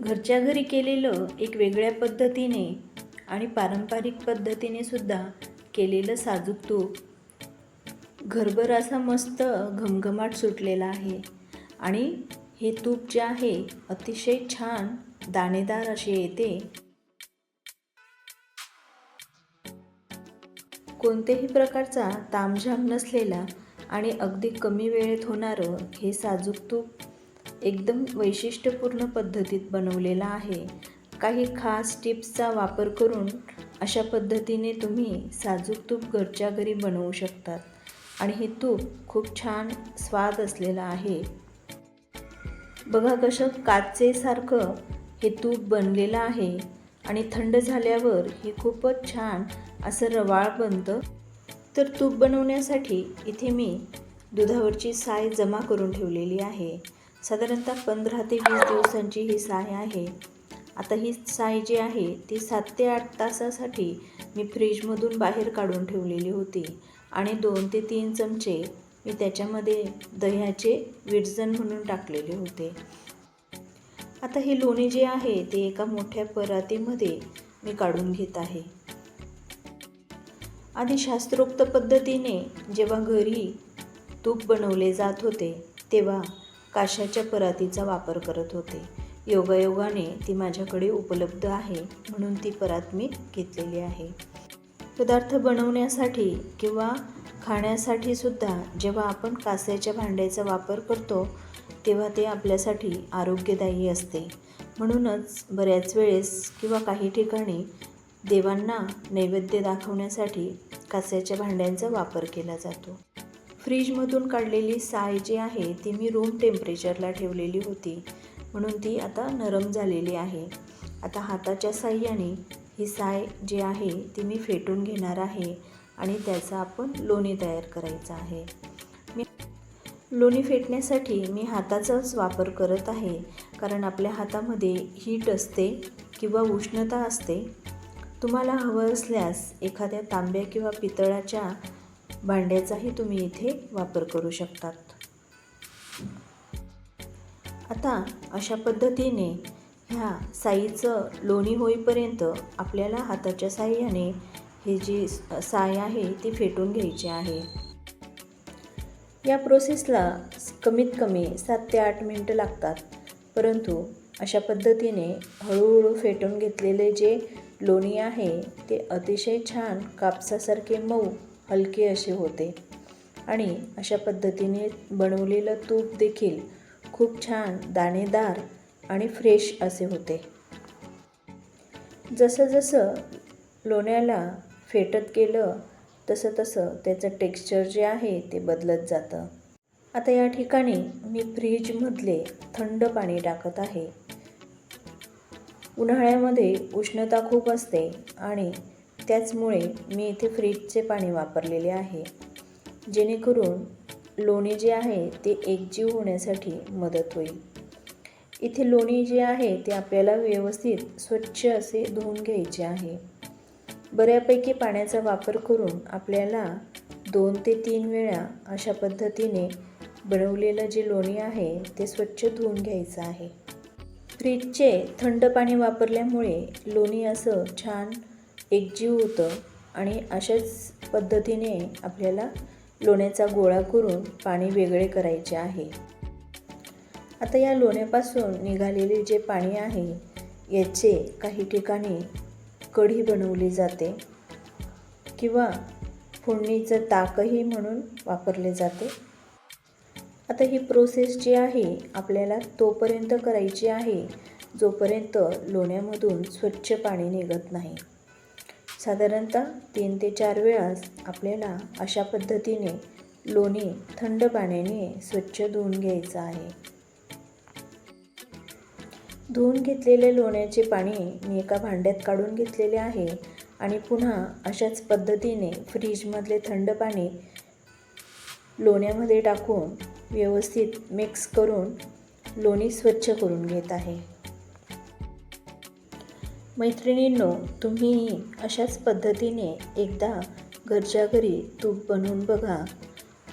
घरच्या घरी केलेलं एक वेगळ्या पद्धतीने आणि पारंपरिक पद्धतीने सुद्धा केलेलं साजूक तूप. घरभर असा मस्त घमघमाट सुटलेला आहे. आणि हे तूप जे आहे अतिशय छान दाणेदार असे येते. कोणत्याही प्रकारचा तामझाम नसलेला आणि अगदी कमी वेळेत होणारं हे साजूक तूप एकदम वैशिष्ट्यपूर्ण पद्धतीत बनवलेलं आहे. काही खास टिप्सचा वापर करून अशा पद्धतीने तुम्ही साजूक तूप घरच्या घरी बनवू शकतात. आणि हे तूप खूप छान स्वाद असलेलं आहे. बघा कसं काचेसारखं हे तूप बनलेलं आहे आणि थंड झाल्यावर हे खूपच छान असं रवाळ बनतं. तर तूप बनवण्यासाठी इथे मी दुधावरची साय जमा करून ठेवलेली आहे. साधारणतः पंधरा ते वीस दिवसांची ही साय आहे. आता ही साय जी आहे ती सात ते आठ तासासाठी मी फ्रीजमधून बाहेर काढून ठेवलेली होती आणि दोन ते तीन चमचे मी त्याच्यामध्ये दह्याचे विरजन म्हणून टाकलेले होते. आता हे लोणी जे आहे ते एका मोठ्या परातीमध्ये मी काढून घेत आहे. आधी शास्त्रोक्त पद्धतीने जेव्हा घरी तूप बनवले जात होते तेव्हा काशाच्या परातीचा वापर करत होते. योगायोगाने ती माझ्याकडे उपलब्ध आहे म्हणून ती परात मी घेतलेली आहे. पदार्थ बनवण्यासाठी किंवा खाण्यासाठी सुद्धा जेव्हा आपण कास्याच्या भांड्याचा वापर करतो तेव्हा ते आपल्यासाठी आरोग्यदायी असते. म्हणूनच बऱ्याच वेळेस किंवा काही ठिकाणी देवांना नैवेद्य दाखवण्यासाठी कास्याच्या भांड्यांचा वापर केला जातो. फ्रीजमधून काढलेली साय जी आहे ती मी रूम टेम्परेचरला ठेवलेली होती. म्हणून ती आता नरम झालेली आहे. आता हाताच्या साह्याने ही साय जी आहे ती मी फेटून घेणार आहे आणि त्याचा आपण लोणी तयार करायचं आहे. मी लोणी फेटण्यासाठी मी हाताचाच वापर करत आहे कारण आपल्या हातामध्ये हीट असते किंवा उष्णता असते. तुम्हाला हवं असल्यास एखाद्या तांब्या किंवा पितळाच्या भांड्याचाही तुम्ही इथे वापर करू शकतात. आता अशा पद्धतीने ह्या साईचं लोणी होईपर्यंत आपल्याला हाताच्या साह्याने ही जी साय आहे ती फेटून घ्यायची आहे. या प्रोसेसला कमीत कमी सात ते आठ मिनटं लागतात. परंतु अशा पद्धतीने हळूहळू फेटून घेतलेले जे लोणी आहे ते अतिशय छान कापसासारखे मऊ हलके असे होते. आणि अशा पद्धतीने बनवलेलं तूप देखील खूप छान दाणेदार आणि फ्रेश असे होते. जसं जसं लोण्याला फेटत गेलं तसं तसं त्याचं टेक्स्चर जे आहे ते बदलत जातं. आता या ठिकाणी मी फ्रीजमधले थंड पाणी टाकत आहे. उन्हाळ्यामध्ये उष्णता खूप असते आणि त्याचमुळे मी इथे फ्रीजचे पाणी वापरलेले आहे. जेणेकरून लोणी जे आहे ते एकजीव होण्यासाठी मदत होईल. इथे लोणी जे आहे ते आपल्याला व्यवस्थित स्वच्छ असे धुवून घ्यायचे आहे. बऱ्यापैकी पाण्याचा वापर करून आपल्याला दोन ते तीन वेळा अशा पद्धतीने बनवलेलं जे लोणी आहे ते स्वच्छ धुवून घ्यायचं आहे. फ्रीजचे थंड पाणी वापरल्यामुळे लोणी असं छान एकजीव होतं आणि अशाच पद्धतीने आपल्याला लोण्याचा गोळा करून पाणी वेगळे करायचे आहे. आता या लोण्यापासून निघालेले जे पाणी आहे याचे काही ठिकाणी कढी बनवली जाते किंवा फोडणीचं ताकही म्हणून वापरले जाते. आता ही प्रोसेस जी आहे आपल्याला तोपर्यंत करायची आहे जोपर्यंत लोण्यामधून स्वच्छ पाणी निघत नाही. साधारणतः तीन ते चार वेळास आपल्याला अशा पद्धतीने लोणी थंड पाण्याने स्वच्छ धुवून घ्यायचं आहे. धुवून घेतलेले लोण्याचे पाणी मी एका भांड्यात काढून घेतलेले आहे आणि पुन्हा अशाच पद्धतीने फ्रीजमधले थंड पाणी लोण्यामध्ये टाकून व्यवस्थित मिक्स करून लोणी स्वच्छ करून घेत आहे. मैत्रिणींनो तुम्ही अशाच पद्धतीने एकदा घरच्या घरी तूप बनवून बघा.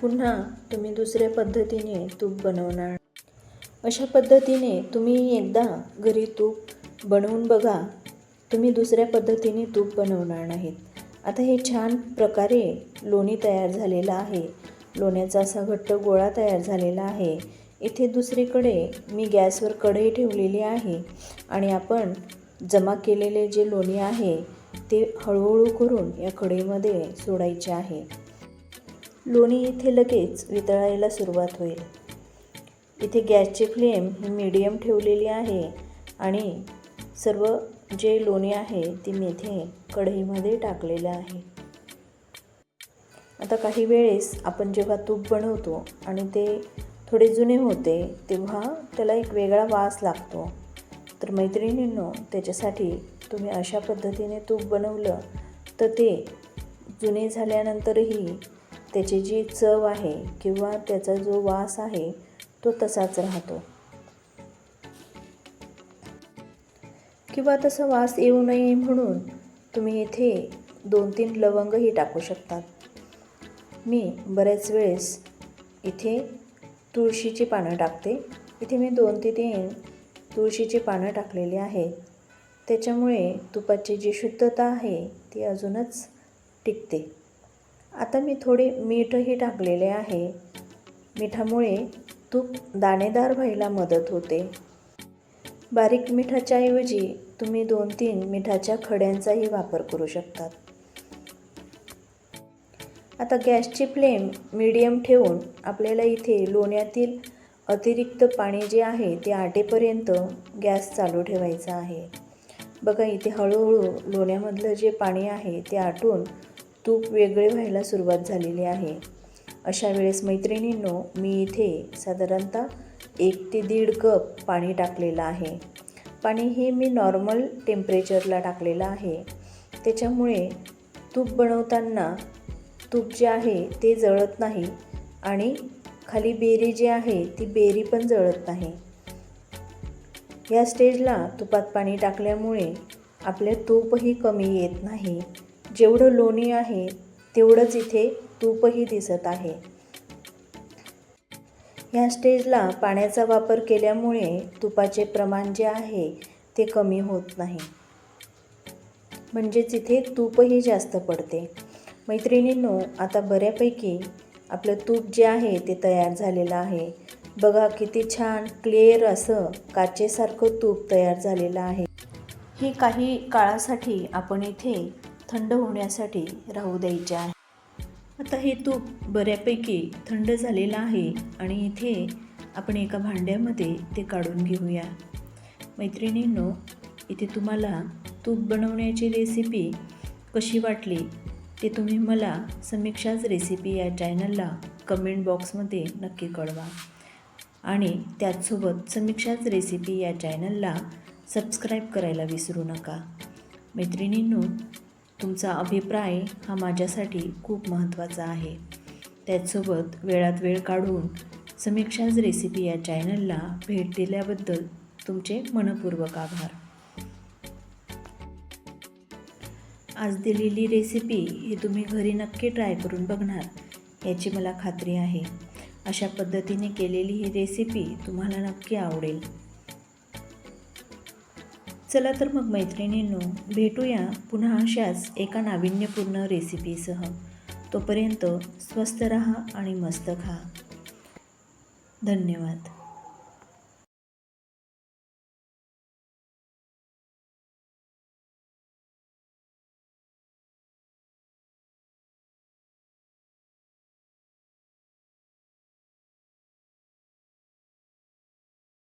पुन्हा तुम्ही दुसऱ्या पद्धतीने तूप बनवणार. अशा पद्धतीने तुम्ही एकदा घरी तूप बनवून बघा. तुम्ही दुसऱ्या पद्धतीने तूप बनवणार नाहीत. आता हे छान प्रकारे लोणी तयार झालेलं आहे. लोण्याचा असा घट्ट गोळा तयार झालेला आहे. इथे दुसरीकडे मी गॅसवर कढई ठेवलेली आहे आणि आपण जमा केलेले जे लोणी आहे ते हळूहळू करून या कढईमध्ये सोडायचे आहे. लोणी इथे लगेच वितळायला सुरुवात होईल. इथे गॅसची फ्लेम ही मीडियम ठेवलेली आहे आणि सर्व जे लोणी आहे ती मी इथे कढईमध्ये टाकलेलं आहे. आता काही वेळेस आपण जेव्हा तूप बनवतो आणि ते थोडे जुने होते तेव्हा त्याला एक वेगळा वास लागतो. तर मैत्रिणींनो त्याच्यासाठी तुम्ही अशा पद्धतीने तूप बनवलं तर ते जुने झाल्यानंतरही त्याची जी चव आहे किंवा त्याचा जो वास आहे तो तसाच राहतो. किंवा तसा वास येऊ नये म्हणून तुम्ही इथे दोन तीन लवंगही टाकू शकतात मी बऱ्याच वेळेस इथे तुळशीची पानं टाकते. इथे मी दोन ते तीन तुळशीची पानं टाकलेली आहेत. त्याच्यामुळे तुपाची जी शुद्धता आहे ती अजूनच टिकते. आता मी थोडे मीठही टाकलेले आहे. मिठामुळे तूप दाणेदार व्हायला मदत होते. बारीक मिठाच्या ऐवजी तुम्ही दोन तीन मिठाच्या खड्यांचाही वापर करू शकतात. आता गॅसची फ्लेम मीडियम ठेवून आपल्याला इथे लोण्यातील अतिरिक्त पाणी जे आहे ते आटेपर्यंत गॅस चालू ठेवायचा आहे. बघा इथे हळूहळू लोण्यामधलं जे पाणी आहे ते आटून तूप वेगळे व्हायला सुरुवात झालेली आहे. अशा वेळेस मैत्रिणींनो मी इथे साधारणतः एक ते दीड कप पाणी टाकलेलं आहे. पाणी हे मी नॉर्मल टेम्परेचरला टाकलेलं आहे. त्याच्यामुळे तूप बनवताना तूप जे आहे ते जळत नाही आणि खाली बेरी जी आहे ती बेरी पण जळत नाही. या स्टेजला तुपात पाणी टाकल्यामुळे आपले तूपही कमी येत नाही. जेवढं लोणी आहे तेवढंच इथे तूपही दिसत आहे. ह्या स्टेजला पाण्याचा वापर केल्यामुळे तुपाचे प्रमाण जे आहे ते कमी होत नाही. म्हणजेच इथे तूपही जास्त पडते. मैत्रिणींनो आता बऱ्यापैकी आपलं तूप जे आहे ते तयार झालेलं आहे. बघा किती छान क्लिअर असं काचेसारखं तूप तयार झालेलं आहे. हे काही काळासाठी आपण इथे थंड होण्यासाठी राहू द्यायचे आहे. आता हे तूप बऱ्यापैकी थंड झालेलं आहे आणि इथे आपण एका भांड्यामध्ये ते काढून घेऊया. मैत्रिणींनो इथे तुम्हाला तूप बनवण्याची रेसिपी कशी वाटली? ते तुम्ही मला समीक्षाच रेसिपी या चॅनलला कमेंट बॉक्समध्ये नक्की कळवा. आणि त्याचसोबत समीक्षाच रेसिपी या चॅनलला सबस्क्राईब करायला विसरू नका. मैत्रिणींनो तुमचा अभिप्राय हा माझ्यासाठी खूप महत्त्वाचा आहे. त्याचसोबत वेळात वेळ काढून समीक्षाच रेसिपी या चॅनलला भेट दिल्याबद्दल तुमचे मनपूर्वक आभार. आज दिलेली रेसिपी ही तुम्ही घरी नक्की ट्राय करून बघणार. याची मला खात्री आहे. अशा पद्धतीने केलेली ही रेसिपी तुम्हाला नक्की आवडेल. चला तर मग मैत्रिणींनो भेटूया पुन्हा अशाच एका नाविन्यपूर्ण रेसिपीसह तोपर्यंत स्वस्त रहा आणि मस्त खा. धन्यवाद.